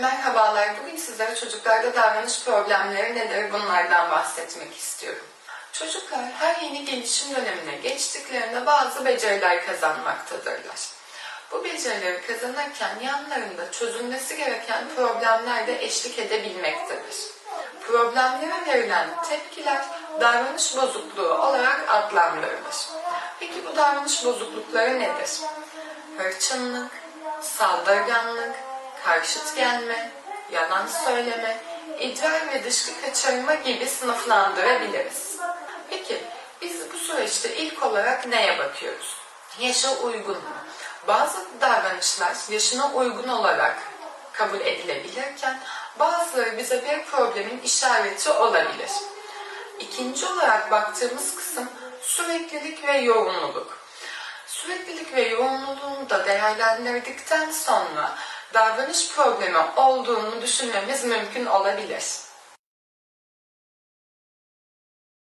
Merhabalar, bugün sizlere çocuklarda davranış problemleri nedir bunlardan bahsetmek istiyorum. Çocuklar her yeni gelişim dönemine geçtiklerinde bazı beceriler kazanmaktadırlar. Bu becerileri kazanırken yanlarında çözülmesi gereken problemler de eşlik edebilmektedir. Problemlere verilen tepkiler davranış bozukluğu olarak adlandırılır. Peki bu davranış bozuklukları nedir? Hırçınlık, saldırganlık, karşıt gelme, yalan söyleme, idrar ve dışkı kaçırma gibi sınıflandırabiliriz. Peki biz bu süreçte ilk olarak neye bakıyoruz? Yaşa uygun mu? Bazı davranışlar yaşına uygun olarak kabul edilebilirken bazıları bize bir problemin işareti olabilir. İkinci olarak baktığımız kısım süreklilik ve yoğunluluk. Süreklilik ve yoğunluğunu da değerlendirdikten sonra davranış problemi olduğunu düşünmemiz mümkün olabilir.